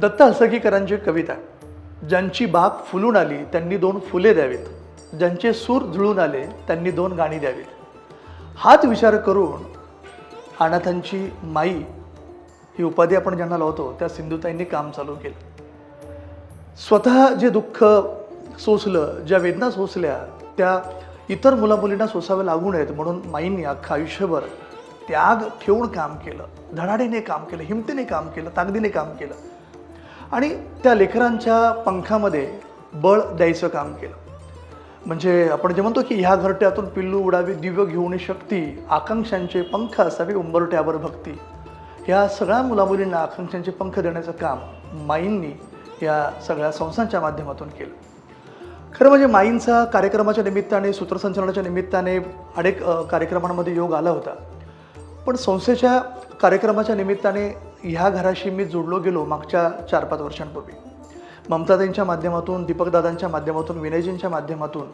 दत्त हसगीकरांची कविता. ज्यांची बाग फुलून आली त्यांनी दोन फुले द्यावीत. ज्यांचे सूर जुळून आले त्यांनी दोन गाणी द्यावीत. हाच विचार करून अनाथांची माई ही उपाधी आपण ज्यांना लावतो त्या सिंधुताईंनी काम चालू केलं. स्वतः जे दुःख सोसलं ज्या वेदना सोसल्या त्या इतर मुलामुलींना सोसाव्या लागू नयेत म्हणून माईंनी अख्खं आयुष्यभर त्याग ठेवून काम केलं. धडाडीने काम केलं हिमतीने काम केलं ताकदीने काम केलं. आणि त्या लेकरांच्या पंखामध्ये बळ द्यायचं काम केलं. म्हणजे आपण जे म्हणतो की ह्या घरट्यातून पिल्लू उडावी दिव्य घेऊन शक्ती आकांक्षांचे पंख असावे उंबरट्यावर भक्ती. ह्या सगळ्या मुलामुलींना आकांक्षांचे पंख देण्याचं काम माईंनी या सगळ्या संस्थांच्या माध्यमातून केलं. खरं म्हणजे माईंचा कार्यक्रमाच्या निमित्ताने सूत्रसंचलनाच्या निमित्ताने अनेक कार्यक्रमांमध्ये योग आला होता. पण संस्थेच्या कार्यक्रमाच्या निमित्ताने ह्या घराशी मी जोडलो गेलो मागच्या चार पाच वर्षांपूर्वी. ममताताईंच्या माध्यमातून दीपकदादांच्या माध्यमातून विनयजींच्या माध्यमातून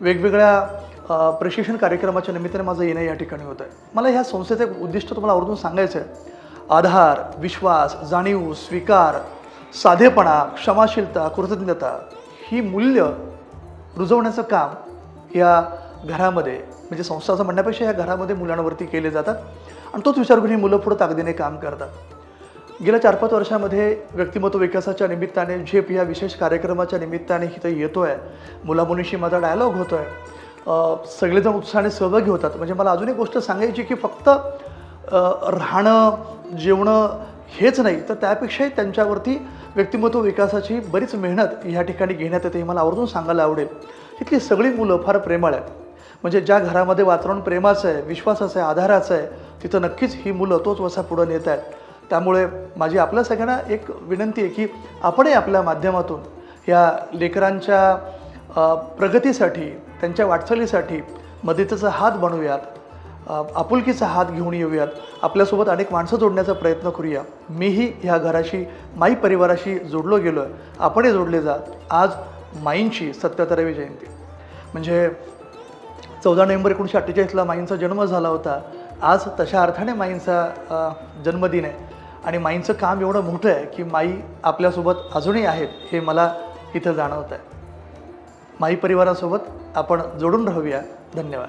वेगवेगळ्या प्रशिक्षण कार्यक्रमाच्या निमित्ताने माझं येणं या ठिकाणी होतं आहे मला ह्या संस्थेचं एक उद्दिष्ट तुम्हाला आवर्जून सांगायचं आहे आधार विश्वास जाणीव स्वीकार साधेपणा क्षमाशीलता कृतज्ञता ही मूल्य रुजवण्याचं काम या घरामध्ये म्हणजे संस्थाचं म्हणण्यापेक्षा या घरामध्ये मुलांवरती केले जातात. आणि तोच विचार करून ही मुलं पुढं ताकदीने काम करतात. गेल्या चार पाच वर्षामध्ये व्यक्तिमत्व विकासाच्या निमित्ताने झेप या विशेष कार्यक्रमाच्या निमित्ताने इथं येतो आहे मुलामुलीशी माझा डायलॉग होतो आहे सगळेजण उत्साहाने सहभागी होतात. म्हणजे मला अजून एक गोष्ट सांगायची की फक्त राहणं जेवणं हेच नाही तर त्यापेक्षाही त्यांच्यावरती व्यक्तिमत्व विकासाची बरीच मेहनत ह्या ठिकाणी घेण्यात येते हे मला आवर्जून सांगायला आवडेल. इथली सगळी मुलं फार प्रेमळ आहेत. म्हणजे ज्या घरामध्ये वातावरण प्रेमाचं आहे विश्वासाचं आहे आधाराचं आहे तिथं नक्कीच ही मुलं तोच वसा पुढं नेत आहेत. त्यामुळे माझी आपल्या सगळ्यांना एक विनंती आहे की आपणही आपल्या माध्यमातून या लेकरांच्या प्रगतीसाठी त्यांच्या वाटचालीसाठी मदतीचा हात बनवूयात. आपुलकीचा हात घेऊन येऊयात. आपल्यासोबत अनेक माणसं जोडण्याचा प्रयत्न करूया. मीही ह्या घराशी माई परिवाराशी जोडलो गेलो आहे आपणही जोडले जा आज माईंची सत्याहत्तरावी जयंती. म्हणजे चौदा नोव्हेंबर एकोणीसशे अठ्ठेचाळीसला माईंचा जन्म झाला होता. आज तशा अर्थाने माईंचा जन्मदिन आहे. आणि माईंचं काम एवढं मोठं आहे की माई आपल्यासोबत अजूनही आहेत हे मला इथं जाणवत आहे माई परिवारासोबत आपण जोडून राहूया. धन्यवाद.